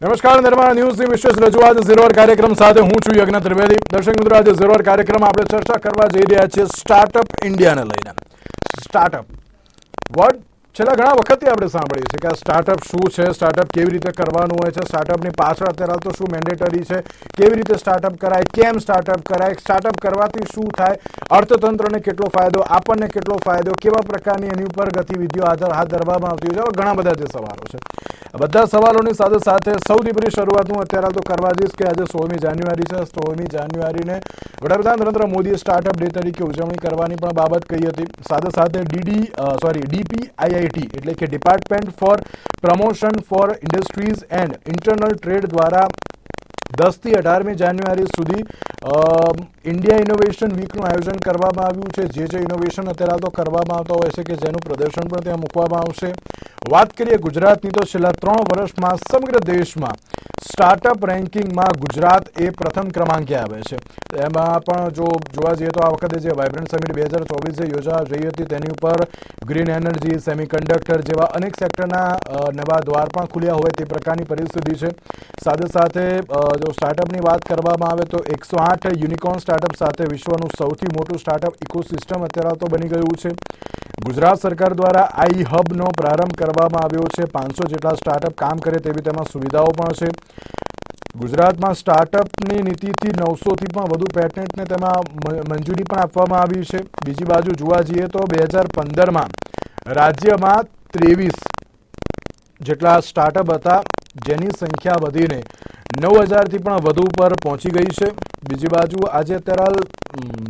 નમસ્કાર, નિર્માણ ન્યૂઝની વિશેષ રજૂઆત ઝીરોર કાર્યક્રમ સાથે હું છું યજ્ઞ ત્રિવેદી. દર્શક મિત્રો, આજે ઝીરોર કાર્યક્રમ આપણે ચર્ચા કરવા જઈ રહ્યા છીએ સ્ટાર્ટઅપ ઇન્ડિયાને લઈને. સ્ટાર્ટઅપ વર્ડ છેલ્લા ઘણા વખતથી આપણે સાંભળીએ છીએ કે આ સ્ટાર્ટઅપ શું છે સ્ટાર્ટઅપ કેવી રીતે કરવાનું હોય છે સ્ટાર્ટઅપની પાછળ અત્યારે તો શું મેન્ડેટરી છે, કેવી રીતે સ્ટાર્ટઅપ કરાય, કેમ સ્ટાર્ટઅપ કરાય સ્ટાર્ટઅપ કરવાથી શું થાય, અર્થતંત્રને કેટલો ફાયદો, આપણને કેટલો ફાયદો, કેવા પ્રકારની એની ઉપર ગતિવિધિઓ હાથ ધરવામાં આવતી હોય છે ઘણા બધા જે સવાલો છે. બધા સવાલોની સાથે સાથે સૌથી પહેલી શરૂઆત હું અત્યારે તો કરવા જઈશ કે આજે સોળમી જાન્યુઆરી છે, સોળમી જાન્યુઆરીને વડાપ્રધાન નરેન્દ્ર મોદીએ સ્ટાર્ટઅપ ડે તરીકે ઉજવણી કરવાની પણ બાબત કહી હતી. સાથે સાથે ડીડી સોરી ડીપીઆઈઆઈટી એટલે કે department for promotion for industries and internal trade દ્વારા દસથી અઢારમી જાન્યુઆરી સુધી ઇન્ડિયા ઇનોવેશન વીકનું આયોજન કરવામાં આવ્યું છે. જે જે ઇનોવેશન અત્યારે તો કરવામાં આવતા હોય છે કે જેનું પ્રદર્શન પણ ત્યાં મૂકવામાં આવશે. વાત કરીએ ગુજરાતની તો છેલ્લા ત્રણ વર્ષમાં સમગ્ર દેશમાં સ્ટાર્ટઅપ રેન્કિંગમાં ગુજરાત એ પ્રથમ ક્રમાંકે આવે છે. એમાં પણ જો જોવા જઈએ તો આ વખતે જે વાઇબ્રન્ટ સમિટ બે હજાર ચોવીસ જે યોજાવા જઈ હતી તેની ઉપર ગ્રીન એનર્જી સેમિકન્ડક્ટર જેવા અનેક સેક્ટરના નવા દ્વાર પણ ખુલ્યા હોય તે પ્રકારની પરિસ્થિતિ છે. સાથે સાથે જો સ્ટાર્ટઅપની વાત કરવામાં આવે તો એકસો આઠ યુનિકોર્ન સ્ટાર્ટઅપ સાથે વિશ્વનું સૌથી મોટું સ્ટાર્ટઅપ ઇકોસિસ્ટમ અત્યારે તો બની ગયું છે. ગુજરાત સરકાર દ્વારા આઈ હબનો પ્રારંભ કરવામાં આવ્યો છે. પાંચસો જેટલા સ્ટાર્ટઅપ કામ કરે તેવી તેમાં સુવિધાઓ પણ છે. ગુજરાતમાં સ્ટાર્ટઅપની નીતિથી નવસોથી પણ વધુ પેટન્ટને તેમાં મંજૂરી પણ આપવામાં આવી છે. બીજી બાજુ જોવા જઈએ તો બે હજાર પંદરમાં રાજ્યમાં ત્રેવીસ જેટલા સ્ટાર્ટઅપ હતા. જેની સંખ્યા વધીને નવ હજારથી પણ વધુ પર પહોંચી ગઈ છે. બીજી બાજુ આજે અત્યારે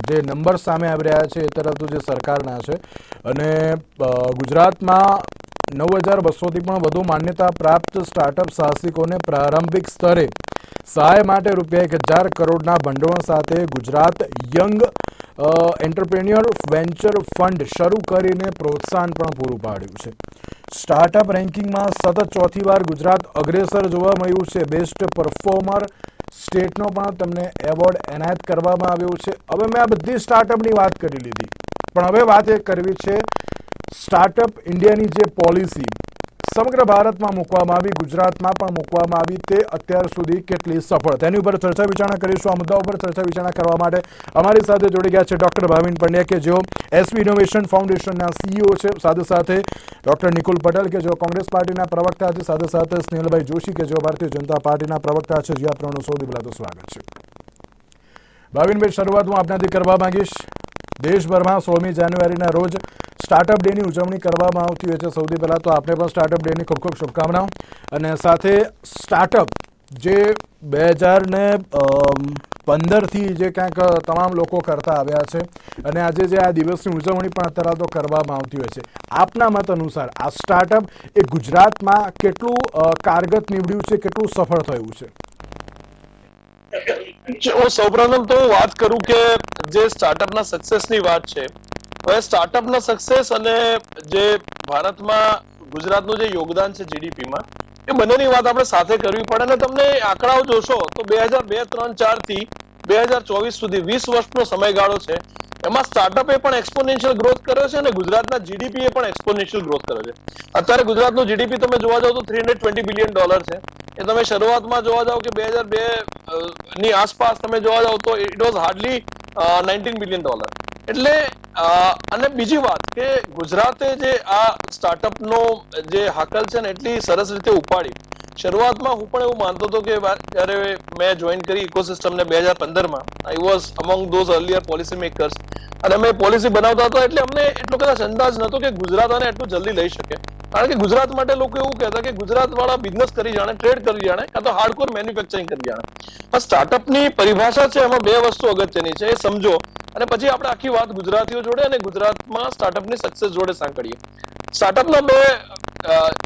જે નંબર સામે આવી રહ્યા છે એ તરફ તો જે સરકારના છે. અને ગુજરાતમાં નવ હજાર બસોથી પણ વધુ માન્યતા પ્રાપ્ત સ્ટાર્ટઅપ સાહસિકોને પ્રારંભિક સ્તરે સહાય માટે રૂપિયા એક હજાર કરોડના ભંડોળ સાથે Gujarat young entrepreneur venture fund શરૂ કરીને પ્રોત્સાહન પણ પૂરું પાડ્યું છે. સ્ટાર્ટઅપ રેન્કિંગમાં સતત ચોથી વાર ગુજરાત અગ્રેસર જોવા મળ્યું છે. બેસ્ટ પરફોર્મર સ્ટેટનો પણ તમને એવોર્ડ એનાયત કરવામાં આવ્યો છે. હવે મેં આ બધી સ્ટાર્ટઅપની વાત કરી લીધી. પણ હવે વાત એ કરવી છે, સ્ટાર્ટઅપ ઇન્ડિયાની જે પોલિસી સમગ્ર ભારતમાં મૂકવામાં આવી, ગુજરાતમાં પણ મૂકવામાં આવી તે અત્યાર સુધી કેટલી સફળ. તેની ઉપર ચર્ચા વિચારણા કરીશું. આ મુદ્દા ઉપર ચર્ચા વિચારણા કરવા માટે અમારી સાથે જોડી ગયા છે ડોક્ટર ભાવિન પંડ્યા, કે જેઓ એસવી ઇનોવેશન ફાઉન્ડેશનના સીઈઓ છે. સાથે સાથે ડોક્ટર નિકુલ પટેલ, કે જેઓ કોંગ્રેસ પાર્ટીના પ્રવક્તા છે. સાથે સાથે સ્નેહલભાઈ જોશી, કે જેઓ ભારતીય જનતા પાર્ટીના પ્રવક્તા છે. જે આપણનું સૌથી પહેલાં તો સ્વાગત છે. ભાવિનભાઈ, શરૂઆત હું આપનાથી કરવા માંગીશ. દેશભરમાં સોળમી જાન્યુઆરીના રોજ સ્ટાર્ટઅપ ડેની ઉજવણી કરવામાં આવતી હોય છે. સૌથી પહેલાં તો આપને પણ સ્ટાર્ટઅપ ડેની ખૂબ ખૂબ શુભકામનાઓ. અને સાથે સ્ટાર્ટઅપ જે બે હજાર ને પંદરથી જે ક્યાંક તમામ લોકો કરતા આવ્યા છે. અને આજે જે આ દિવસની ઉજવણી પણ અત્યારે તો કરવામાં આવતી હોય છે. આપના મત અનુસાર આ સ્ટાર્ટઅપ એ ગુજરાતમાં કેટલું કારગત નીવડ્યું છે, કેટલું સફળ થયું છે? હું સૌપ્રથમ તો વાત કરું કે જે સ્ટાર્ટઅપના સક્સેસની વાત છે. હવે સ્ટાર્ટઅપના સક્સેસ અને જે ભારતમાં ગુજરાતનું જે યોગદાન છે જીડીપીમાં એ બંનેની વાત આપણે સાથે કરવી પડે અને તમને આંકડાઓ જોશો તો બે હજાર બે, ત્રણ, ચારથી બે હજાર ચોવીસ સુધી વીસ વર્ષનો સમયગાળો છે. એમાં સ્ટાર્ટઅપે પણ એક્સપોનેન્શિયલ ગ્રોથ કર્યો છે અને ગુજરાતના જીડીપી એ પણ એક્સપોનેન્શિયલ ગ્રોથ કર્યો છે. અત્યારે ગુજરાતનું જીડીપી તમે જોવા જાવ તો three hundred twenty billion dollar છે. એ તમે શરૂઆતમાં જોવા જાવ કે બે હજાર બે ની આસપાસ તમે જોવા જાવ તો it was hardly nineteen billion dollar એટલે અને બીજી વાત કે ગુજરાતે જે આ સ્ટાર્ટઅપનો જે હાકલ છે ને એટલી સરસ રીતે ઉપાડી. શરૂઆતમાં હું પણ એવું માનતો હતો કે જ્યારે મેં જોઈન કરી ઇકોસિસ્ટમને બે હજાર પંદરમાં I was among those earlier policy makers અને અમે પોલિસી બનાવતા હતા એટલે અમને એટલો કદાચ અંદાજ નહોતો કે ગુજરાત આને એટલું જલ્દી લઈ શકે. કારણ કે ગુજરાત માટે લોકો એવું કહેતા કે ગુજરાત વાળા બિઝનેસ કરી જાણે ટ્રેડ કરી જાણે, કાં તો હાર્ડકોર મેન્યુફેક્ચરિંગ કરી જાણે. આ સ્ટાર્ટઅપની પરિભાષા છે, એમાં બે વસ્તુ અગત્યની છે, એ સમજો અને પછી આપણે આખી વાત ગુજરાતીઓ જોડે અને ગુજરાતમાં સ્ટાર્ટઅપની સક્સેસ જોડે સાંકળીએ. સ્ટાર્ટઅપના બે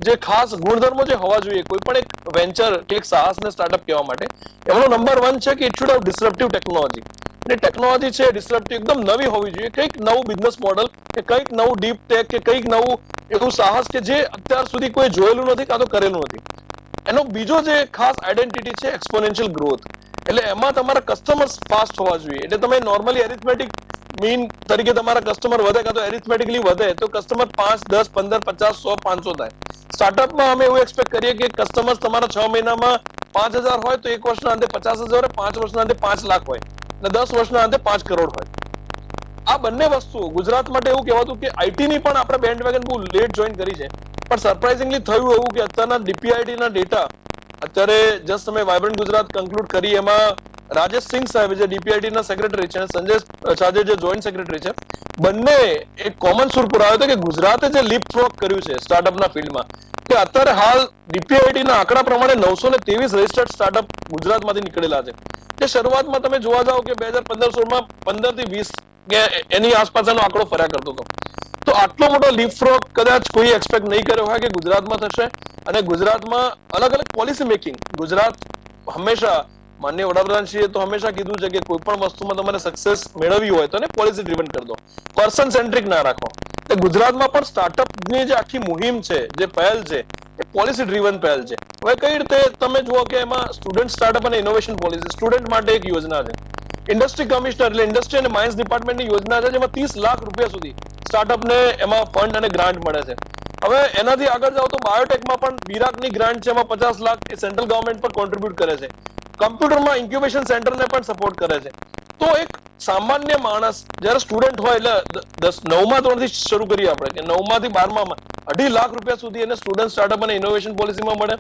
જે ખાસ ગુણધર્મો જે હોવા જોઈએ, કોઈ પણ એક વેન્ચર કે એક સાહસને સ્ટાર્ટઅપ કહેવા માટે, એમનો નંબર વન છે કે it should have disruptive technology અને ટેકનોલોજી છે ડિસરપ્ટિવ એકદમ નવી હોવી જોઈએ. કંઈક નવું બિઝનેસ મોડલ કે કંઈક નવું ડીપ ટેક કે કંઈક નવું એવું સાહસ કે જે અત્યાર સુધી કોઈ જોયેલું નથી કાં તો કરેલું નથી. એનો બીજો જે ખાસ આઈડેન્ટિટી છે એક્સપોનેન્શિયલ ગ્રોથ એટલે એમાં તમારા કસ્ટમર્સ ફાસ્ટ હોવા જોઈએ. એટલે તમે નોર્મલી એરિથમેટિક મીન તરીકે તમારા કસ્ટમર વધે કાં તો એરિથમેટિકલી વધે, તો કસ્ટમર પાંચ, દસ, પંદર, પચાસ, સો, પાંચસો થાય. સ્ટાર્ટઅપમાં અમે એવું એક્સપેક્ટ કરીએ કે કસ્ટમર્સ તમારા છ મહિનામાં પાંચ હજાર હોય તો એક વર્ષના અંતે પચાસ હજાર હોય, પાંચ વર્ષના અંતે પાંચ લાખ હોય. અને દસ વર્ષના અંતે પાંચ કરોડ હોય. આ બંને વસ્તુ ગુજરાત માટે એવું કહેવાતું કે આઈટી ની પણ આપણે બેન્ડ વેગન બહુ લેટ જોઈન કરી છે. પણ સરપ્રાઇઝિંગલી થયું એવું કે અત્યારના ડીપીઆઈટી ના ડેટા અત્યારે જસ્ટ તમે વાઇબ્રન્ટ ગુજરાત કન્ક્લુડ કરી, એમાં રાજેશ સિંહ સાહેબ જે ડીપીઆઈટી ના સેક્રેટરી છે, સંજય સાજે જે જોઈન્ટ સેક્રેટરી છે, બંને એક કોમન સુર પુરાવ્યો હતો કે ગુજરાતે જે લીપ ફ્રોક કર્યું છે સ્ટાર્ટઅપના ફિલ્ડમાં કે અત્યારે હાલ ડીપીઆઈટી ના આંકડા પ્રમાણે નવસો ને ત્રેવીસ રજિસ્ટર્ડ સ્ટાર્ટઅપ ગુજરાતમાંથી નીકળેલા છે. જે શરૂઆતમાં તમે જોવા જાઓ કે બે હજાર પંદર સોળમાં પંદરથી વીસ કે એની આસપાસનો આંકડો ફર્યા કરતો હતો. તો આટલો મોટો લીપ ફ્રોક કદાચ કોઈ એક્સપેક્ટ નહીં કર્યો હોય કે ગુજરાતમાં થશે. અને ગુજરાતમાં અલગ અલગ પોલિસી મેકિંગ ગુજરાત હંમેશા માન્ય વડાપ્રધાનશ્રીએ તો હંમેશા કીધું છે કે કોઈ પણ વસ્તુમાં તમારે સક્સેસ મેળવવી હોય તો પોલિસી ડ્રીવન કરી દો. પર્સન સેન્ટ્રિક ના રાખો. તો ગુજરાતમાં પણ સ્ટાર્ટઅપની જે આખી મુહિમ છે, જે પહેલ છે, એ પોલિસી ડ્રીવન પહેલ છે. હવે કઈ રીતે તમે જુઓ કે એમાં સ્ટુડન્ટ સ્ટાર્ટઅપ અને ઇનોવેશન પોલિસી સ્ટુડન્ટ માટે એક યોજના છે. ઇન્ડસ્ટ્રી કમિશનર એટલે ઇન્ડસ્ટ્રી અને માઇન્સ ડિપાર્ટમેન્ટની યોજના છે, જેમાં ત્રીસ લાખ રૂપિયા સુધી સ્ટાર્ટઅપને એમાં ફંડ અને ગ્રાન્ટ મળે છે. હવે એનાથી આગળ જાઓ તો બાયોટેકમાં પણ બિરાકની ગ્રાન્ટ છે, એમાં પચાસ લાખ એ સેન્ટ્રલ ગવર્મેન્ટ પર કોન્ટ્રીબ્યુટ કરે છે. કમ્પ્યુટરમાં ઇન્ક્યુબેશન સેન્ટરને પણ સપોર્ટ કરે છે. તો એક સામાન્ય માણસ, જ્યારે સ્ટુડન્ટ હોય એટલે દસ, નવમા ધોરણથી શરૂ કરીએ આપણે, કે નવમાંથી બારમામાં, અઢી લાખ રૂપિયા સુધી એને સ્ટુડન્ટ સ્ટાર્ટઅપ અને ઇનોવેશન પોલિસીમાં મળે.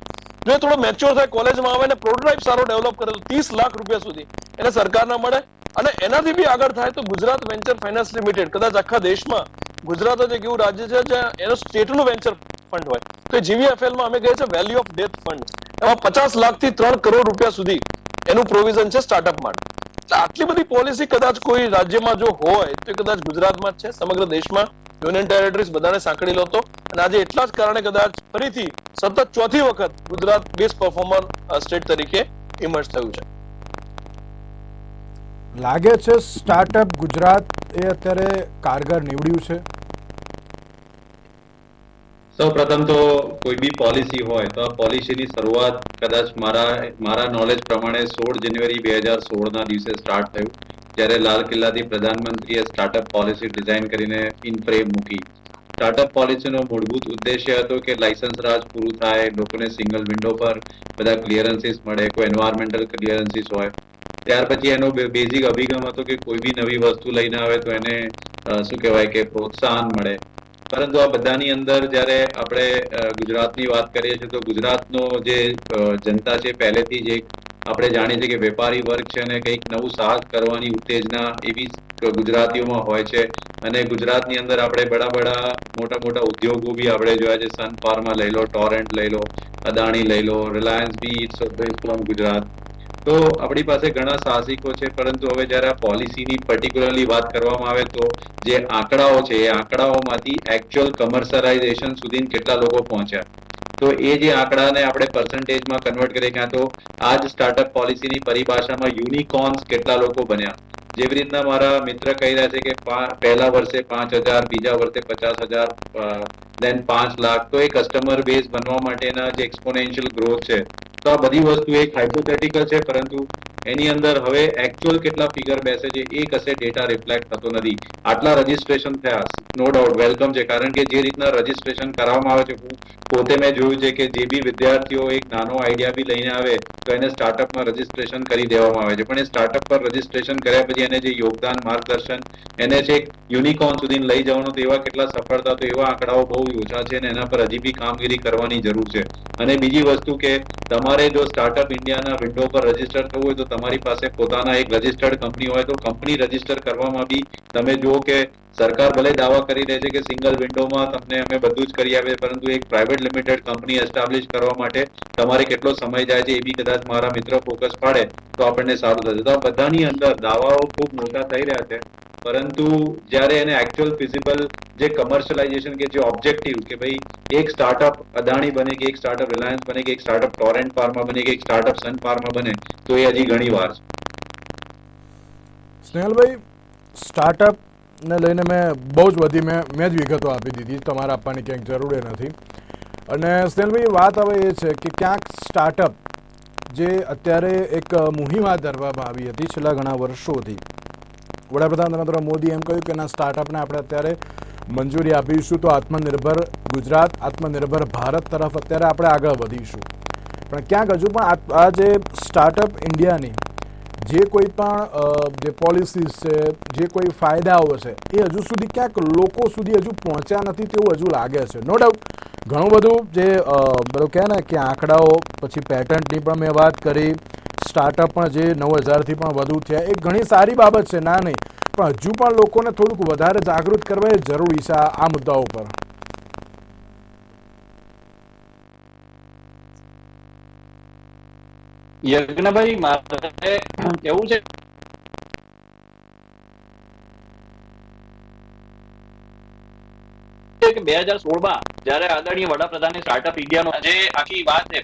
જો થોડો મેચ્યોર થાય કોલેજમાં આવે ને પ્રોટોટાઇપ સારો ડેવલપ કરે, તો ત્રીસ લાખ રૂપિયા સુધી એને સરકારના મળે. અને એનાથી બી આગળ થાય તો ગુજરાત વેન્ચર ફાઇનાન્સ લિમિટેડ કદાચ આખા દેશમાં ગુજરાત જ એક એવું રાજ્ય છે જ્યાં એનો સ્ટેટનું વેન્ચર ફંડ હોય. તો એ GVFL માં અમે કહીએ છીએ વેલ્યુ ઓફ ડેથ ફંડ એમાં પચાસ લાખથી ત્રણ કરોડ રૂપિયા સુધી એનું પ્રોવિઝન છે સ્ટાર્ટઅપ માટે. આટલી બધી પોલિસી કદાચ કોઈ રાજ્યમાં જો હોય, તો કદાચ ગુજરાતમાં છે, સમગ્ર દેશમાં યુનિયન ટેરેટરીઝ બધાને સાંકળી લો તો. અને આજે એટલા જ કારણે કદાચ ફરીથી સતત ચોથી વખત ગુજરાત બેસ્ટ પરફોર્મર સ્ટેટ તરીકે ઇમર્જ થયું છે. લાગે છે સ્ટાર્ટઅપ ગુજરાત એ અત્યારે કારગર નીવડ્યું છે. સૌ પ્રથમ તો કોઈ બી પોલિસી હોય તો આ પોલિસીની શરૂઆત કદાચ મારા મારા નોલેજ પ્રમાણે સોળ જાન્યુઆરી બે હજાર સોળના દિવસે સ્ટાર્ટ થયું. જ્યારે લાલ કિલ્લાથી પ્રધાનમંત્રીએ સ્ટાર્ટઅપ પોલિસી ડિઝાઇન કરીને ઇન ફ્રેમ મૂકી. સ્ટાર્ટઅપ પોલિસીનો મૂળભૂત ઉદ્દેશ્ય હતો કે લાયસન્સ રાજ પૂરું થાય, લોકોને સિંગલ વિન્ડો પર બધા ક્લિયરન્સીસ મળે, કોઈ એન્વાયરમેન્ટલ ક્લિયરન્સીસ હોય. ત્યાર પછી એનો બેઝિક અભિગમ હતો કે કોઈ બી નવી વસ્તુ લઈને આવે તો એને શું કહેવાય કે પ્રોત્સાહન મળે. પરંતુ આ બધાની અંદર જ્યારે આપણે ગુજરાતની વાત કરીએ છીએ, તો ગુજરાતનો જે જનતા છે, પહેલેથી જ એક આપણે જાણીએ છીએ કે વેપારી વર્ગ છે અને કંઈક નવું સાહસ કરવાની ઉત્તેજના એવી ગુજરાતીઓમાં હોય છે. અને ગુજરાતની અંદર આપણે બડા બડા મોટા મોટા ઉદ્યોગો બી આપણે જોયા છે. સન ફાર્મા લઈ લો ટોરેન્ટ લઈ લો અદાણી લઈ લો Reliance be it's from Gujarat. તો આપણી પાસે ઘણા સાહસિકો છે, પરંતુ હવે જ્યારે આ પોલિસીની પર્ટિક્યુલરલી વાત કરવામાં આવે તો જે આંકડાઓ છે, એ આંકડાઓમાંથી એકચ્યુઅલ કમર્શિયલાઇઝેશન સુધી કેટલા લોકો પહોંચ્યા? તો એ જે આંકડાને આપણે પર્સન્ટેજમાં કન્વર્ટ કરીએ ક્યાં તો આ જ સ્ટાર્ટઅપ પોલિસીની પરિભાષામાં યુનિકોર્ન્સ કેટલા લોકો બન્યા? જેવી રીતના મારા મિત્ર કહી રહ્યા છે કે પહેલા વર્ષે પાંચ હજાર, બીજા વર્ષે પચાસ હજાર દેન પાંચ લાખ. તો એ કસ્ટમર બેઝ બનવા માટેના જે એક્સપોનેન્શિયલ ગ્રોથ છે તો આ બધી વસ્તુ એક હાઇપોથેટિકલ છે, પરંતુ એની અંદર હવે એકચ્યુઅલ કેટલા ફિગર બેસે છે એ કશે ડેટા રિફ્લેક્ટ થતો નથી. આટલા રજીસ્ટ્રેશન થયા નો ડાઉટ વેલકમ છે. કારણ કે જે રીતના રજીસ્ટ્રેશન કરવામાં આવે છે પોતે મેં જોયું છે કે જે બી વિદ્યાર્થીઓ એક નાનો આઈડિયા બી લઈને આવે, તો એને સ્ટાર્ટઅપમાં રજીસ્ટ્રેશન કરી દેવામાં આવે છે. પણ એ સ્ટાર્ટઅપ પર રજીસ્ટ્રેશન કર્યા પછી એને જે યોગદાન, માર્ગદર્શન, એને છે યુનિકોર્ન સુધી લઈ જવાનું, તો એવા કેટલા સફળતા, તો એવા આંકડાઓ બહુ ઓછા છે અને એના પર હજી બી કામગીરી કરવાની જરૂર છે. અને બીજી વસ્તુ કે તમારે જો સ્ટાર્ટઅપ ઇન્ડિયાના વિન્ડો પર રજિસ્ટર થવું હોય તો તમારી પાસે પોતાના એક રજીસ્ટર્ડ કંપની હોય તો કંપની રજિસ્ટર કરવામાં બી તમે જુઓ કે સરકાર ભલે દાવા કરી રહી છે કે સિંગલ વિન્ડોમાં તમને અમે બધું જ કરી આપીએ, પરંતુ એક પ્રાઇવેટ લિમિટેડ કંપની એસ્ટાબ્લિશ કરવા માટે તમારે કેટલો સમય જાય છે એ બી કદાચ મારા મિત્ર ફોકસ પાડે તો આપણને સારું થશે. તો આ બધાની અંદર દાવાઓ ખૂબ મોટા થઈ રહ્યા છે. પરંતુ જ્યારે એને એકચ્યુઅલ ફિઝિબલ જે કમર્શિયલાઇઝેશન કે જે ઓબ્જેક્ટિવ કે ભાઈ એક સ્ટાર્ટઅપ અદાણી બને કે એક સ્ટાર્ટઅપ રિલાયન્સ બને કે એક સ્ટાર્ટઅપ ટોરેન્ટ ફાર્મા બને કે એક સ્ટાર્ટઅપ સન ફાર્મા બને, તો એ હજી ઘણી વાર છે. સ્નેહલભાઈ સ્ટાર્ટઅપને લઈને મેં બહુ જ બધી મેં મેં જ વિગતો આપી દીધી, તમારે આપવાની ક્યાંક જરૂર નથી. અને સ્નેહલભાઈ, વાત હવે એ છે કે ક્યાંક સ્ટાર્ટઅપ જે અત્યારે એક મુહિમ ધરવામાં આવી હતી છેલ્લા ઘણા વર્ષોથી વડાપ્રધાન નરેન્દ્ર મોદી એમ કહ્યું કે એના સ્ટાર્ટઅપને આપણે અત્યારે મંજૂરી આપીશું તો આત્મનિર્ભર ગુજરાત, આત્મનિર્ભર ભારત તરફ અત્યારે આપણે આગળ વધીશું. પણ ક્યાંક હજુ પણ આ- જે સ્ટાર્ટઅપ ઇન્ડિયાની જે કોઈ પણ જે પોલિસીસ છે, જે કોઈ ફાયદાઓ છે, એ હજુ સુધી ક્યાંક લોકો સુધી હજુ પહોંચ્યા નથી તેવું હજુ લાગે છે. નો ડાઉટ ઘણું બધું જે બધું કહે ને કે આંકડાઓ, પછી પેટન્ટની પણ મેં વાત કરી સ્ટાર્ટઅપ પણ જે નવ હજારથી પણ વધુ થયા, એ ઘણી સારી બાબત છે, ના નહીં. પણ હજુ પણ લોકોને થોડુંક વધારે જાગૃત કરવા એ જરૂરી છે આ મુદ્દાઓ પર. યજ્ઞભાઈ, મારે કેવું છે? કે બે હજાર સોળમાં જયારે આદરણીય વડાપ્રધાને સ્ટાર્ટઅપ ઇન્ડિયાનો જે આખી વાત છે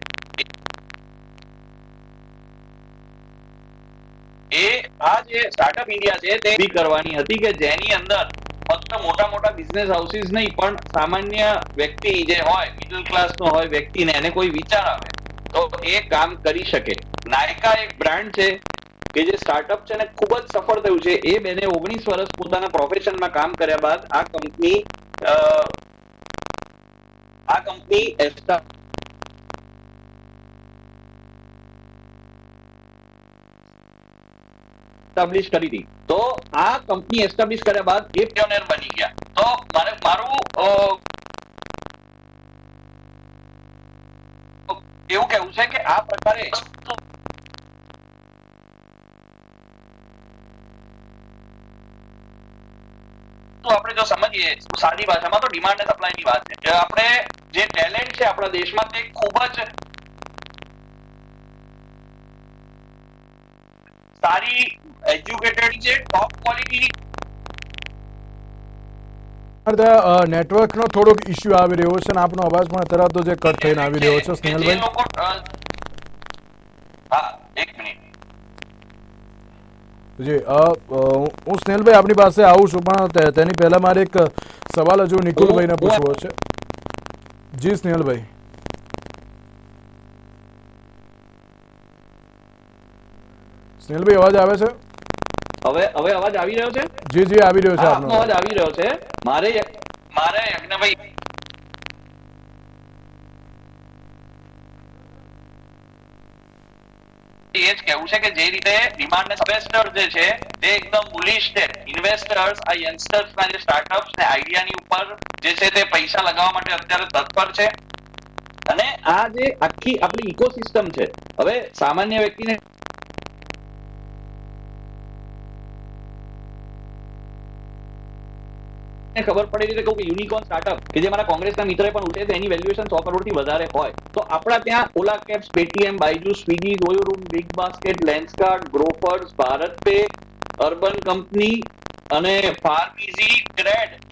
એ આ જે સ્ટાર્ટઅપ ઇન્ડિયા છે, તે ઊભી કરવાની હતી કે જેની અંદર ફક્ત મોટા મોટા બિઝનેસ હાઉસીસ નહીં, પણ સામાન્ય વ્યક્તિ જે હોય મિડલ ક્લાસ નો હોય વ્યક્તિને એને કોઈ વિચાર આવે, તો એ કામ કરી શકે. નાયકા એક બ્રાન્ડ છે, કે જે સ્ટાર્ટઅપ છે ને ખૂબ જ સફળ થયું છે. એ બેને ઓગણીસ વર્ષ પોતાના પ્રોફેશનમાં કામ કર્યા બાદ આ કંપની આ કંપની એસ્ટાબ્લિશ કરી હતી તો આ કંપની એસ્ટાબ્લિશ કર્યા બાદ એ પ્યોનિયર બની ગયા. તો મારે મારું એવું કેવું છે કે આ પ્રકારે આપણે જો સમજીએ, સાદી ભાષામાં તો ડિમાન્ડ અને સપ્લાયની વાત છે. આપણે, જે ટેલેન્ટ છે આપણા દેશમાં તે ખૂબ જ સારી એજ્યુકેટેડ છે ટોપ ક્વોલિટીની નેટવર્કનો થોડોક ઇસ્યુ આવી રહ્યો છે અને આપણો અવાજ પણ તરત તો જે કટ થઈને આવી રહ્યો છે સ્નેહલભાઈ? હા એક મિનિટ. જી હું સ્નેહલભાઈ આપની પાસે આવું છું પણ તેની પહેલા મારે એક સવાલ હજુ નિકુલભાઈને પૂછવો છે. જી સ્નેહલભાઈ. સ્નેહલભાઈ અવાજ આવે છે? હવે હવે અવાજ આવી રહ્યો છે? જી જી આવી રહ્યો છે આપનો. અવાજ આવી રહ્યો છે. મારે મારે યજ્ઞભાઈ એ જ કહેવું છે કે જે રીતે ડિમાન્ડ ઇન્વેસ્ટર જે છે તે એકદમ બુલિશ છે. ઇન્વેસ્ટર્સ આ યંગસ્ટર્સ ના જે સ્ટાર્ટઅપ્સ ને આઈડિયાની ઉપર જે છે તે પૈસા લગાવવા માટે અત્યારે તત્પર છે. અને આ જે આખી આપણી ઇકોસિસ્ટમ છે હવે સામાન્ય વ્યક્તિને ખબર પડે છે કહું કે યુનિકોર્ન સ્ટાર્ટઅપ કે જે મારા કોંગ્રેસના મિત્રએ પણ ઉઠે એની વેલ્યુએશન સો કરોડથી વધારે હોય. તો આપણા ત્યાં Ola cabs Paytm Byju Swiggy OYO room big basket Lenskart Grofers BharatPe urban company અને ફાર્મીઝી ક્રેડ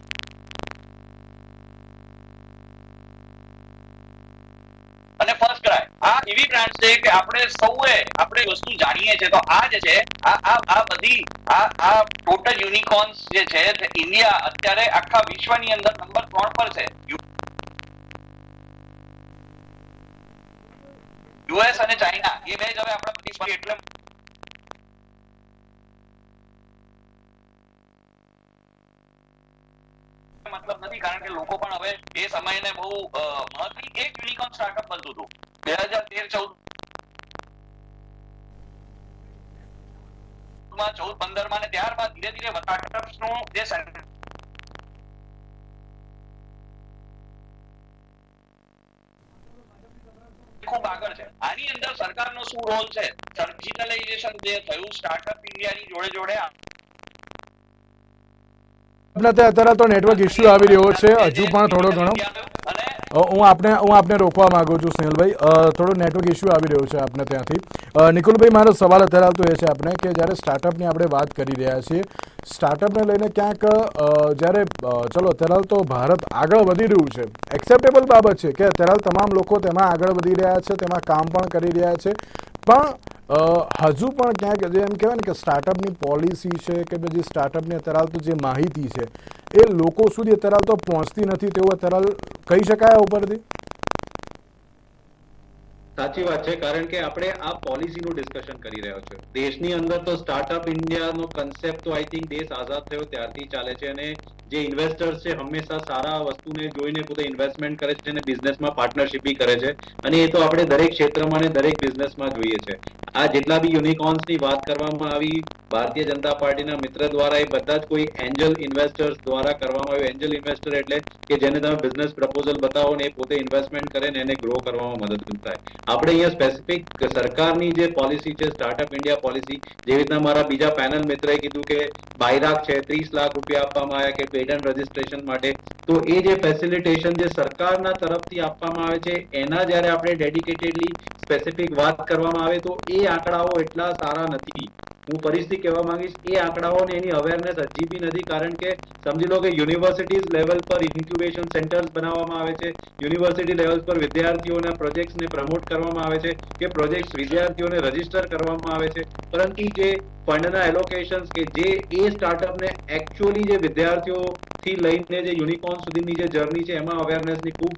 અને ફર્સ્ટ ક્રાય આ એવી બ્રાન્ડ છે કે આપણે સૌએ આપણે વસ્તુ જાણીએ છીએ. તો આ જે છે, આ આ બધી આ આ ટોટલ યુનિકોર્ન્સ જે છે ઇન્ડિયા અત્યારે આખા વિશ્વની અંદર નંબર 3 પર છે. યુએસ અને ચાઇના એ બે જ હવે આપણા પ્રતિસ્પર્ધી એટલે મતલબ નથી કારણ કે લોકો પણ હવે એ સમયને બહુ અ, એક યુનિકોર્ન સ્ટાર્ટઅપ બનતું હતું. બે હજાર તેર ચૌદમાં ચૌદ પંદરમાં ત્યારબાદ ધીરે ધીરે સ્ટાર્ટઅપ્સનું જે ખૂબ આગળ છે. આની અંદર સરકારનો શું રોલ છે? ડિજિટલાઇઝેશન જે થયું સ્ટાર્ટઅપ ઇન્ડિયાની જોડે જોડે અત્યારે તો નેટવર્ક ઇશ્યુ આવી રહ્યો છે. હજુ પણ થોડો ઘણો. હું આપને હું આપને રોકવા માંગુ છું સ્નેહલભાઈ. થોડો નેટવર્ક ઇશ્યુ આવી રહ્યો છે આપને ત્યાંથી. નિકુલભાઈ, મારો સવાલ અત્યારે આવતો એ છે આપણે કે જ્યારે સ્ટાર્ટઅપની આપણે વાત કરી રહ્યા છીએ સ્ટાર્ટઅપને લઈને ક્યાંક જ્યારે ચલો અત્યારે તો ભારત આગળ વધી રહ્યું છે. એક્સેપ્ટેબલ બાબત છે કે અત્યારે તમામ લોકો તેમાં આગળ વધી રહ્યા છે, તેમાં કામ પણ કરી રહ્યા છે. પણ હજુ પણ ક્યાંક જે એમ કહેવાય ને કે સ્ટાર્ટઅપની પોલિસી છે કે જે સ્ટાર્ટઅપને અત્યારે તો જે માહિતી છે, એ લોકો સુધી અત્યારે તો પહોંચતી નથી તેવું અત્યારે કહી શકાય ઉપરથી? સાચી વાત છે, કારણ કે આપણે આ પોલિસીનું ડિસ્કશન કરી રહ્યો છે દેશની અંદર તો સ્ટાર્ટઅપ ઇન્ડિયાનો કન્સેપ્ટ તો આઈ થિંક દેશ આઝાદ થયો ત્યારથી ચાલે છે અને જે ઇન્વેસ્ટર્સ છે હંમેશા સારા વસ્તુને જોઈને પોતે ઇન્વેસ્ટમેન્ટ કરે છે અને બિઝનેસમાં પાર્ટનરશિપ બી કરે છે. અને એ તો આપણે દરેક ક્ષેત્રમાં અને દરેક બિઝનેસમાં જોઈએ છે. આ જેટલા બી યુનિકોર્ન્સની વાત કરવામાં આવી, ભારતીય જનતા પાર્ટીના મિત્ર દ્વારા એ બધા જ કોઈ એન્જલ ઇન્વેસ્ટર્સ દ્વારા કરવામાં આવ્યું. એન્જલ ઇન્વેસ્ટર એટલે કે જેને તમે બિઝનેસ પ્રપોઝલ બતાવો ને એ પોતે ઇન્વેસ્ટમેન્ટ કરે ને એને ગ્રો કરવામાં મદદરૂપ થાય. આપણે અહીંયા સ્પેસિફિક સરકારની જે પોલિસી છે સ્ટાર્ટઅપ ઇન્ડિયા પોલિસી જેવી રીતના મારા બીજા પેનલ મિત્રએ કીધું કે બાયરાક છે, ત્રીસ લાખ રૂપિયા આપવામાં આવ્યા કે પેટન્ટ રજીસ્ટ્રેશન માટે. તો એ જે ફેસિલિટેશન જે સરકારના તરફથી આપવામાં આવે છે, એના જ્યારે આપણે ડેડિકેટેડલી સ્પેસિફિક વાત કરવામાં આવે તો એ આંકડાઓ એટલા સારા નથી. હું ફરીથી કહેવા માંગીશ, એ આંકડાઓ ને એની અવેરનેસ હજી બી નથી. કારણ કે સમજી લો કે યુનિવર્સિટીઝ લેવલ પર ઇન્ક્યુબેશન સેન્ટર્સ બનાવવામાં આવે છે. યુનિવર્સિટી લેવલ પર વિદ્યાર્થીઓના પ્રોજેક્ટ્સને પ્રમોટ કરવામાં આવે છે, કે પ્રોજેક્ટ્સ વિદ્યાર્થીઓને રજિસ્ટર કરવામાં આવે છે. પરંતુ જે ફંડના એલોકેશન્સ કે જે એ સ્ટાર્ટઅપને એકચ્યુઅલી જે વિદ્યાર્થીઓ થી લઈને જે યુનિકોર્ન સુધીની જે જર્ની છે, એમાં અવેરનેસની ખૂબ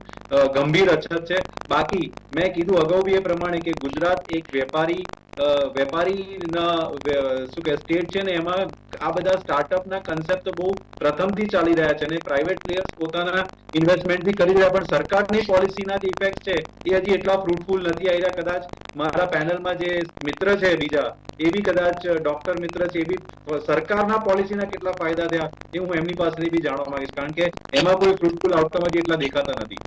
ગંભીર અછત છે. બાકી મેં કીધું અગાઉ બી એ પ્રમાણે કે ગુજરાત એક વેપારી અ, વેપારીના વે- શું કે સ્ટેટ છે ને એમાં આ બધા સ્ટાર્ટઅપના કન્સેપ્ટ બહુ પ્રથમથી ચાલી રહ્યા છે અને પ્રાઇવેટ પ્લેયર્સ પોતાના ઇન્વેસ્ટમેન્ટ બી કરી રહ્યા પણ સરકારની પોલિસીના જે ઇફેક્ટ છે એ હજી એટલા ફ્રૂટફુલ નથી આવી રહ્યા કદાચ મારા પેનલમાં જે મિત્ર છે બીજા એ બી કદાચ ડોક્ટર મિત્ર છે એ બી સરકારના પોલિસીના કેટલા ફાયદા થયા એ હું એમની પાસેથી બી જાણવા માંગીશ કારણ કે એમાં કોઈ ફ્રૂટફુલ આઉટકમ હજી એટલા દેખાતા નથી.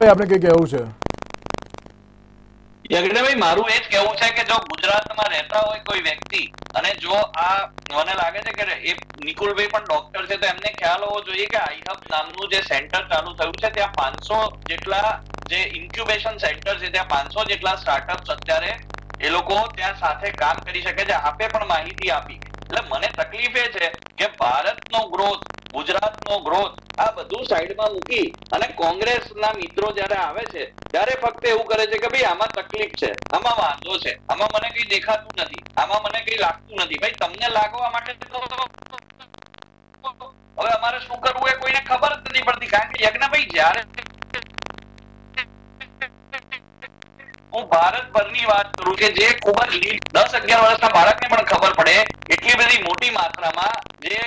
આપણે કઈ કહેવું છે. યજ્ઞભાઈ, મારું એ જ કહેવું છે કે જો ગુજરાતમાં રહેતા હોય કોઈ વ્યક્તિ અને જો આ મને લાગે છે કે એ નિકુલભાઈ પણ ડોક્ટર છે, તો એમને ખ્યાલ હોવો જોઈએ કે આઈહબ નામનું જે સેન્ટર ચાલુ થયું છે, ત્યાં પાંચસો જેટલા જે ઇન્ક્યુબેશન સેન્ટર છે, ત્યાં પાંચસો જેટલા સ્ટાર્ટઅપ્સ અત્યારે એ લોકો ત્યાં સાથે કામ કરી શકે છે. આપે પણ માહિતી આપી. એટલે મને તકલીફ એ છે કે ભારતનો ગ્રોથ ગુજરાતનો ગ્રોથ આ બધું સાઈડમાં મૂકી અને કોંગ્રેસના મિત્રો જ્યારે આવે છે, ત્યારે ફક્ત એવું કરે છે કે ભાઈ આમાં તકલીફ છે, આમાં વાંધો છે, આમાં મને કઈ દેખાતું નથી, આમાં મને કઈ લાગતું નથી. ભાઈ તમને લાગવા માટે હવે અમારે શું કરવું એ કોઈને ખબર જ નથી પડતી. કારણ કે યજ્ઞભાઈ જ્યારે હું ભારતભરની વાત કરું કે જે ખૂબ જ દસ અગિયાર વર્ષના બાળકને પણ ખબર પડે, એટલી બધી મોટી માત્રામાં જે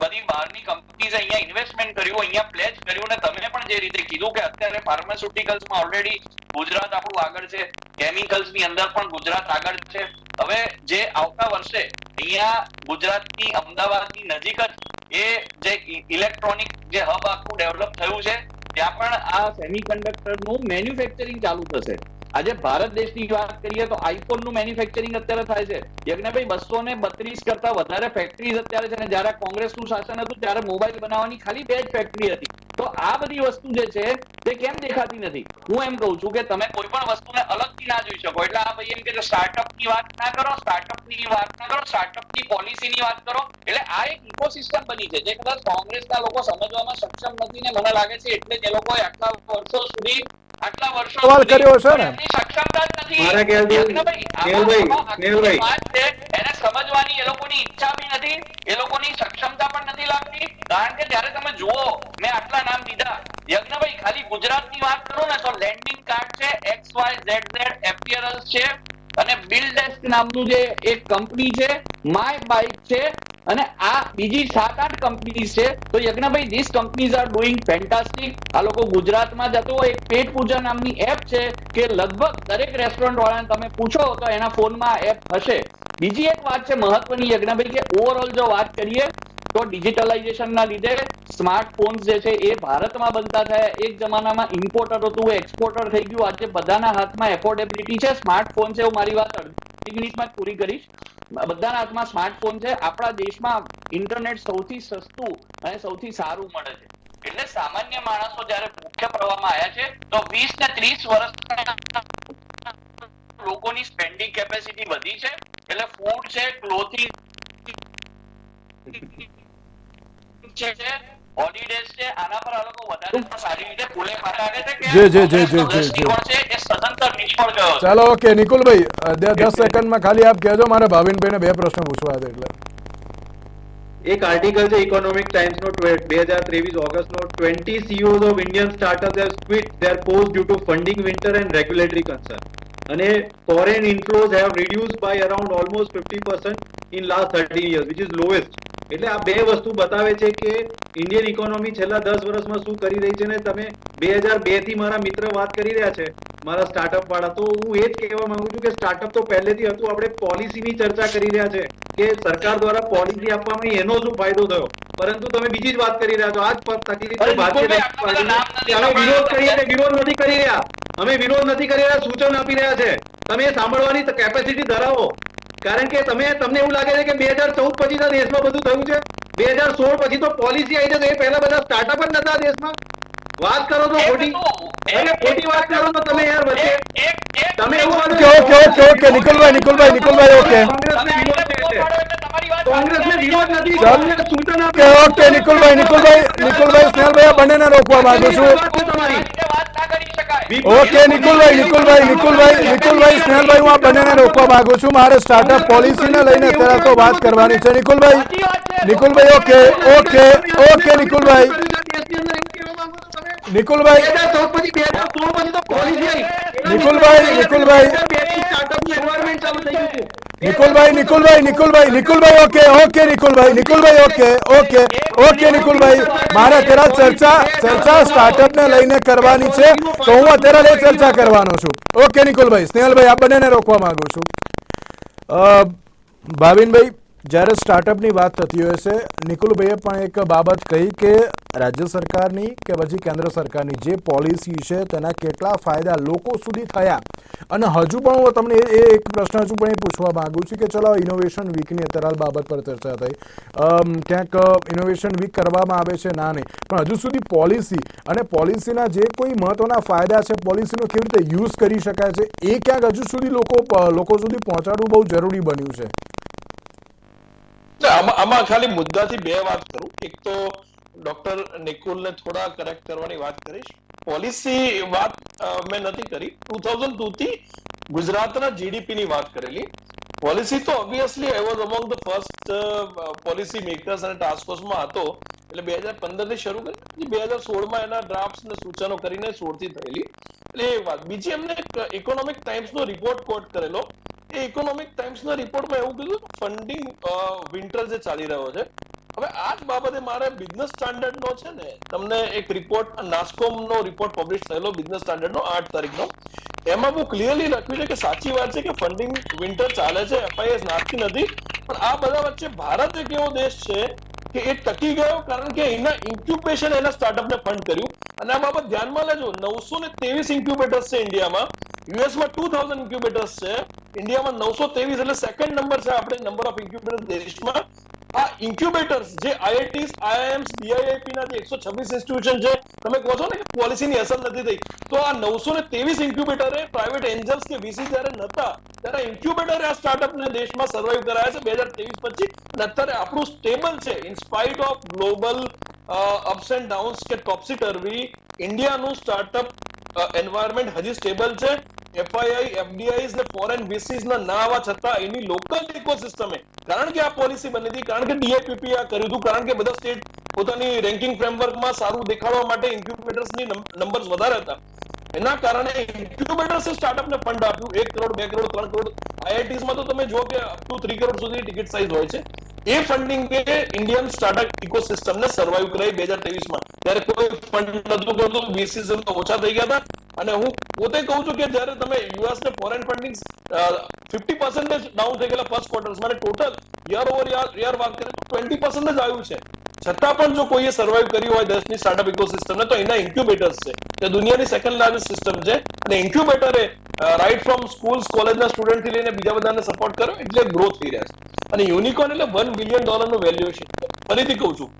બધી બહારની કંપનીઝ અહીંયા ઇન્વેસ્ટમેન્ટ કર્યું, અહીંયા પ્લેજ કર્યું ને તમે પણ જે રીતે કીધું કે અત્યારે ફાર્માસ્યુટિકલ્સમાં ઓલરેડી ગુજરાત આપણું આગળ છે કેમિકલ્સની અંદર પણ ગુજરાત આગળ છે. હવે જે આવતા વર્ષે અહીંયા ગુજરાતની અમદાવાદની નજીક જ એ જે ઇલેક્ટ્રોનિક જે હબ આખું ડેવલપ થયું છે, ત્યાં પણ આ સેમિકન્ડક્ટરનું મેન્યુફેક્ચરિંગ ચાલુ થશે. આજે ભારત દેશની વાત કરીએ તો આઈફોનનું મેન્યુફેક્ચરિંગ અત્યારે થાય છે. યજ્ઞભાઈ બસો ને બત્રીસ કરતા વધારે ફેક્ટરીઝ અત્યારે છે ને જયારે કોંગ્રેસનું શાસન હતું ત્યારે મોબાઈલ બનાવવાની ખાલી બે જ ફેક્ટરી હતી. તો આ બધી વસ્તુ જે છે, તે કેમ દેખાતી નથી? હું એમ કહું છું કે તમે કોઈ પણ વસ્તુને અલગથી ના જોઈ શકો. એટલે આ ભાઈ એમ કે સ્ટાર્ટઅપની વાત ના કરો સ્ટાર્ટઅપની વાત ના કરો સ્ટાર્ટઅપની પોલિસી ની વાત કરો. એટલે આ એક ઇકોસિસ્ટમ બની છે, જે કદાચ કોંગ્રેસના લોકો સમજવામાં સક્ષમ નથી ને મને લાગે છે, એટલે જે લોકો આટલા વર્ષો સુધી આટલા વર્ષો સવાલ કર્યો છે ને? સક્ષમતા જ નથી. મારા છે, એને સમજવાની એ લોકોની ઈચ્છા બી નથી એ લોકોની સક્ષમતા પણ નથી લાગતી. કારણ કે જ્યારે તમે જુઓ મેં આટલા નામ દીધા. યજ્ઞભાઈ ખાલી ગુજરાતની વાત કરું ને તો લેન્ડિંગ કાર્ડ છે X Y Z Z apparels છે. અને બિલ્ડેસ્ક નામનું જે એક કંપની છે, માય બાઇક છે, અને આ બીજી સાત આઠ કંપનીઝ છે. તો Yagnabhai this companies are doing fantastic આ લોકો ગુજરાતમાં જતો એક પેટ પૂજા નામની એપ છે કે લગભગ દરેક રેસ્ટોરન્ટ વાળાને તમે પૂછો તો એના ફોનમાં એપ હશે. બીજી એક વાત છે મહત્વની યજ્ઞભાઈ, કે ઓવરઓલ જો વાત કરીએ તો ડિજિટલાઇઝેશનના લીધે સ્માર્ટફોન્સ જે છે એ ભારતમાં બનતા થયા. એક જમાનામાં ઇમ્પોર્ટર હતું એક્સપોર્ટર થઈ ગયું. આજે બધાના હાથમાં એફોર્ડેબિલિટી છે સ્માર્ટફોન છે હું મારી વાત અડધી મિનિટમાં પૂરી કરીશ. બધાના હાથમાં સ્માર્ટફોન છે. આપણા દેશમાં ઇન્ટરનેટ સૌથી સસ્તું અને સૌથી સારું મળે છે. એટલે સામાન્ય માણસો જ્યારે મુખ્ય પ્રવાહમાં આવ્યા છે, તો વીસ ને ત્રીસ વર્ષ લોકોની સ્પેન્ડિંગ કેપેસિટી વધી છે. એટલે ફૂડ છે ક્લોથિંગ છે હોલિડેઝ છે આના પર આ લોકો વધારે સારી રીતે ફૂલે ફાટાવે છે કે જી, જી, જી, જી, કોંગ્રેસનો જી, જી. દ્રષ્ટિકોણ છે એ સદંતર નિષ્ફળ ગયો ચાલો ઓકે નિકુલભાઈ અ, દ- દસ સેકન્ડમાં ખાલી આપ કહેજો મારે ભાવિનભાઈને બે પ્રશ્ન પૂછવા હતા એટલે. એક આર્ટિકલ છે ઇકોનોમિક ટાઈમ્સ નો બે હજાર ત્રેવીસ August no twenty CEOs of Indian startup have quit their post due to funding winter and regulatory concern અને foreign inflows have reduce by around almost fifty percent in last thirteen years which is lowest એટલે આ બે વસ્તુ બતાવે છે કે Indian economy છેલ્લા દસ વર્ષમાં શું કરી રહી છે ને તમે બે હજાર બેથી મારા મિત્ર વાત કરી રહ્યા છે મારા સ્ટાર્ટઅપ વાળા. તો હું એ જ કહેવા માંગુ છું કે સ્ટાર્ટઅપ તો પહેલેથી હતું આપણે પોલિસીની ચર્ચા કરી રહ્યા છે કે સરકાર દ્વારા પોલિસી આપવામાં એનો શું ફાયદો થયો. પરંતુ તમે બીજી જ વાત કરી રહ્યા છો. આજ તકલીફ છે કે અમે વિરોધ કરીએ છીએ વિરોધ નથી કરી રહ્યા. અમે વિરોધ નથી કરી રહ્યા સૂચન આપી રહ્યા છે. તમે સાંભળવાની કેપેસિટી ધરાવો. કારણ કે તમે તમને એવું લાગે છે કે બે હજાર ચૌદ પછી દેશમાં બધું થયું છે? બે હજાર સોળ પછી તો પોલિસી આવી જશે. એ પહેલા બધા સ્ટાર્ટઅપ જ નતા દેશમાં. વાત કરો તો ખોટી અરે ખોટી વાત કરો તો તમે યાર વચ્ચે તમે એવું okay okay okay okay Nikulbhai Nikulbhai Nikulbhai okay. કોંગ્રેસને વિરોધ નથી. કોંગ્રેસ સૂચન આપે. ઓકે નિકુલભાઈ નિકુલભાઈ નિકુલભાઈ સ્નેહલભાઈ બંનેને રોકવા માંગુ છું. તમારી ઓકે નિકુલભાઈ નિકુલભાઈ નિકુલભાઈ નિકુલભાઈ સ્નેહલભાઈ હું આ બંનેને રોકવા માંગુ છું. મારે સ્ટાર્ટઅપ પોલિસીને લઈને અત્યારે તો વાત કરવાની છે. Nikulbhai Nikulbhai okay okay okay Nikulbhai Nikulbhai Nikulbhai, Nikulbhai. Nikulbhai Nikulbhai Nikulbhai Nikulbhai okay okay Nikulbhai Nikulbhai okay okay okay Nikulbhai મારે અત્યારે ચર્ચા ચર્ચા સ્ટાર્ટઅપને લઈને કરવાની છે, તો હું અત્યારે એ ચર્ચા કરવાનો છું. ઓકે નિકુલભાઈ સ્નેહલભાઈ, આ બંનેને રોકવા માંગુ છું. ભાવિનભાઈ જ્યારે સ્ટાર્ટઅપની વાત થતી હોય છે, નિકુલભાઈએ પણ એક બાબત કહી કે રાજ્ય સરકારની કે પછી કેન્દ્ર સરકારની જે પોલિસી છે, તેના કેટલા ફાયદા લોકો સુધી થયા? અને હજુ પણ હું તમને એ એક પ્રશ્ન હજુ પણ એ પૂછવા માગું છું કે ચલો ઇનોવેશન વીકની અત્યારે બાબત પર ચર્ચા થઈ. ક્યાંક ઇનોવેશન વીક કરવામાં આવે છે, ના નહીં. પણ હજુ સુધી પોલિસી અને પોલિસીના જે કોઈ મહત્વના ફાયદા છે પોલિસીનો કેવી રીતે યુઝ કરી શકાય છે, એ ક્યાંક હજુ સુધી લોકો લોકો સુધી પહોંચાડવું બહુ જરૂરી બન્યું છે. આમાં ખાલી મુદ્દાથી બે વાત કરું. એક તો ડોક્ટર નિકુલને થોડા કરેક્ટ કરવાની વાત કરીશ. પોલિસી વાત મેં નથી કરી. ટુ થાઉઝન્ડ ટુ થી ગુજરાતના જીડીપી ની વાત કરેલી. પોલિસી તો obviously I was among the first policy makers અને ટાસ્ક ફોર્સમાં હતો. એટલે બે હજાર પંદરથી શરૂ કરી બે હજાર સોળમાં એના ડ્રાફ્ટ ને સૂચનો કરીને સોળથી થયેલી. એટલે એ વાત. બીજી એમને ઇકોનોમિક ટાઈમ્સ નો રિપોર્ટ કોટ કરેલો. એ ઇકોનોમિક ટાઈમ્સના રિપોર્ટમાં એવું કીધું ફંડિંગ વિન્ટર જે ચાલી રહ્યો છે. હવે આ જ બાબતે મારે બિઝનેસ સ્ટાન્ડર્ડ નો છે ને, તમને એક રિપોર્ટ નાસ્કોમ નો રિપોર્ટ પબ્લિશ થયેલો બિઝનેસ સ્ટાન્ડર્ડ નો આઠ તારીખનો. એમાં બહુ ક્લિયરલી લખ્યું છે કે સાચી વાત છે કે ફંડિંગ વિન્ટર ચાલે છે એફઆઈએસ નાખતી નથી. પણ આ બધા વચ્ચે ભારત એક એવો દેશ છે કે એ ટકી ગયો કારણ કે એના ઇન્ક્યુબેશન એના સ્ટાર્ટઅપને ફંડ કર્યું. અને આ બાબત ધ્યાનમાં લેજો, નવસો ને ત્રેવીસ ઇન્ક્યુબેટર્સ છે ઇન્ડિયામાં. યુએસમાં ટુ થાઉઝન્ડ ઇન્ક્યુબેટર્સ છે. ઇન્ડિયામાં નવસો ત્રેવીસ એટલે સેકન્ડ નંબર છે આપણે નંબર ઓફ ઇન્ક્યુબેટર્સ દેશમાં. આ ઇન્ક્યુબેટર્સ જે આઈઆઈટીસ આઈઆઈએમ્સ બીઆઈઆઈપી ના જે 126 ઇન્સ્ટિટ્યુશન છે, તમે કહો છો ને કે પોલિસીની અસર નથી થઈ, તો આ 923 ઇન્ક્યુબેટરે પ્રાઇવેટ એન્જલ્સ કે વીસી જ્યારે નતા, ત્યારે ઇન્ક્યુબેટરે આ સ્ટાર્ટઅપને દેશમાં સર્વાઈવ કરાયા છે. 2023 પછી અને અત્યારે આપણું સ્ટેબલ છે. In spite of global ups and downs કે ટોપસી ટર્વી ઇન્ડિયાનું સ્ટાર્ટઅપ એન્વાયરમેન્ટ હજી સ્ટેબલ છે. એફઆઈઆઈ એફડીઆઈઝ ને ફોરેન વીસીઝ ના ના આવવા છતાં એની લોકલ ઇકોસિસ્ટમે કારણ કે આ પોલિસી બની હતી, કારણ કે ડીએપીપી આ કર્યું હતું, કારણ કે બધા સ્ટેટ પોતાની રેન્કિંગ ફ્રેમવર્કમાં સારું દેખાડવા માટે ઇન્ક્યુબેટર્સની નંબર્સ વધારે હતા. એના કારણે ઇન્ક્યુબેટર્સે સ્ટાર્ટઅપને ફંડ આપ્યું. એક કરોડ, બે કરોડ, ત્રણ કરોડ. આઈઆઈટીઝમાં તો તમે જો કે અપ ટુ થ્રી કરોડ સુધી ટિકિટ સાઇઝ હોય છે. એ ફંડિંગ કે ઇન્ડિયન સ્ટાર્ટઅપ ઇકોસિસ્ટમને સર્વાઈવ કરાવી બે હજાર ત્રેવીસમાં ત્યારે કોઈ ફંડ નતું કરતું બીસીસ ઓછા થઈ ગયા હતા. અને હું પોતે કહું છું કે જ્યારે તમે યુએસ ને foreign funding fifty percentage down થઈ ગયેલા ફર્સ્ટ ક્વાર્ટર્સ મને ટોટલ યર ઓવર યર વાત કરીએ તો ટ્વેન્ટી પર્સન્ટેજ આવ્યું છે. છતાં પણ જો કોઈએ સર્વાઈવ કર્યું હોય દેશની સ્ટાર્ટઅપ ઇકોસિસ્ટમને તો એના ઇન્ક્યુબેટર્સ છે. તે દુનિયાની સેકન્ડ લાર્જેસ્ટ સિસ્ટમ છે. અને ઇન્ક્યુબેટરે રાઈટ ફ્રોમ સ્કૂલ્સ કોલેજના સ્ટુડન્ટથી લઈને બીજા બધાને સપોર્ટ કર્યો એટલે ગ્રોથ થઈ રહ્યા છે. અને યુનિકોન એટલે વન બિલિયન ડોલરનું વેલ્યુએશન ફરીથી કહું છું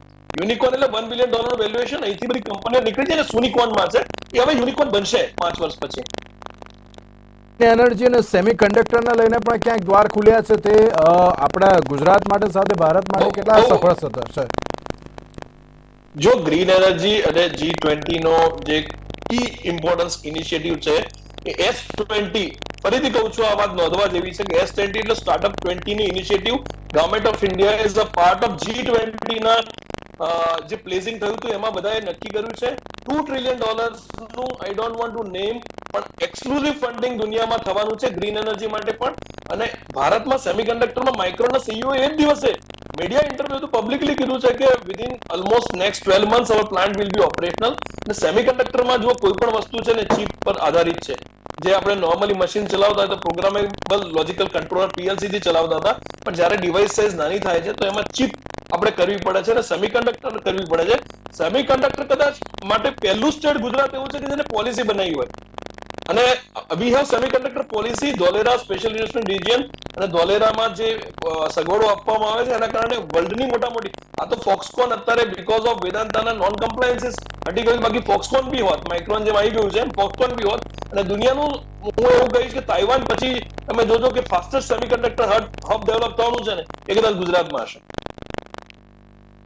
યુનિકોન એટલે વન બિલિયન ડોલરનું વેલ્યુએશન અહીંથી બધી કંપનીઓ નીકળી છે અને સુનિકોનમાં છે. એ હવે યુનિકોન બનશે પાંચ વર્ષ પછી. એનર્જી અને સેમી કંડક્ટરને લઈને પણ ક્યાંક દ્વાર ખુલ્યા છે તે આપણા ગુજરાત માટે સાથે ભારત માટે કેટલા સફળ થતા છે જો ગ્રીન એનર્જી અને જી ટ્વેન્ટી નો જે કી ઇમ્પોર્ટન્સ ઇનિશિયેટિવ છે એ એસ ટ્વેન્ટી ફરીથી કહું છું આ વાત નોંધવા જેવી છે કે એસ ટ્વેન્ટી એટલે સ્ટાર્ટઅપ ટ્વેન્ટી ની initiative government of India is a part of G twenty ના અ, જે પ્લેઝિંગ થયું હતું, એમાં બધાએ નક્કી કર્યું છે two trillion ડોલર્સનું I don't want to name પણ એક્સક્લુઝિવ ફંડિંગ દુનિયામાં થવાનું છે ગ્રીન એનર્જી માટે પણ. અને ભારતમાં સેમિકન્ડક્ટરમાં માઇક્રોના સીઈઓ એ જ દિવસે મીડિયા ઇન્ટરવ્યુ તો પબ્લિકલી કીધું છે કે within almost next twelve months our plant will be operational અને સેમિકન્ડક્ટરમાં જો કોઈ પણ વસ્તુ છે ને ચીપ પર આધારિત છે. જે આપણે નોર્મલી મશીન ચલાવતા હોય તો પ્રોગ્રામેબલ લોજિકલ કંટ્રોલર પીએલસી થી ચલાવતા હતા. પણ જ્યારે ડિવાઇસ સાઇઝ નાની થાય છે, તો એમાં ચીપ આપણે કરવી પડે છે અને સેમિકન્ડક્ટર કરવી પડે છે. સેમિકન્ડક્ટર કદાચ માટે પહેલું સ્ટેટ ગુજરાત એવું છે કે જેને પોલિસી બનાવી હોય. અને we have semiconductor policy Dholera special investment region અને ધોલેરામાં જે સગવડો આપવામાં આવે છે, એના કારણે વર્લ્ડની મોટા મોટી આ તો ફોક્સકોન અત્યારે બીકોઝ ઓફ વેદાંતાના નોન કમ્પ્લાયન્સીસ હટી ગયું, બાકી ફોક્સકોન બી હોત માઇક્રોન જેમ આવી ગયું છે, એમ ફોક્સકોન બી હોત. અને દુનિયાનું, હું એવું કહીશ કે તાઇવાન પછી તમે જોજો કે ફાસ્ટેસ્ટ સેમિકન્ડક્ટર હબ ડેવલપ થવાનું છે ને, એ કદાચ ગુજરાતમાં હશે.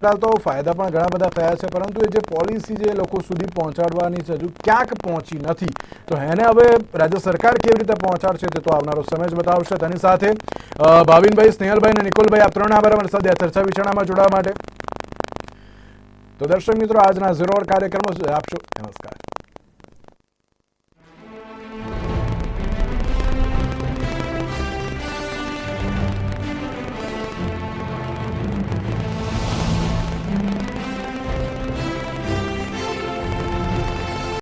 ફિલહાલ તો ફાયદા પણ ઘણા બધા થયા છે, પરંતુ એ જે પોલિસી જે લોકો સુધી પહોંચાડવાની છે, હજુ ક્યાંક પહોંચી નથી. તો એને હવે રાજ્ય સરકાર કેવી રીતે પહોંચાડશે તે તો આવનારો સમય જ બતાવશે. તેની સાથે ભાવિનભાઈ, સ્નેહલભાઈ અને નિકોલભાઈ આ ત્રણ આભાર અમારી સાથે ચર્ચા વિચારણામાં જોડાવા માટે. તો દર્શક મિત્રો, આજના ઝીરો કાર્યક્રમો આપશો નમસ્કાર.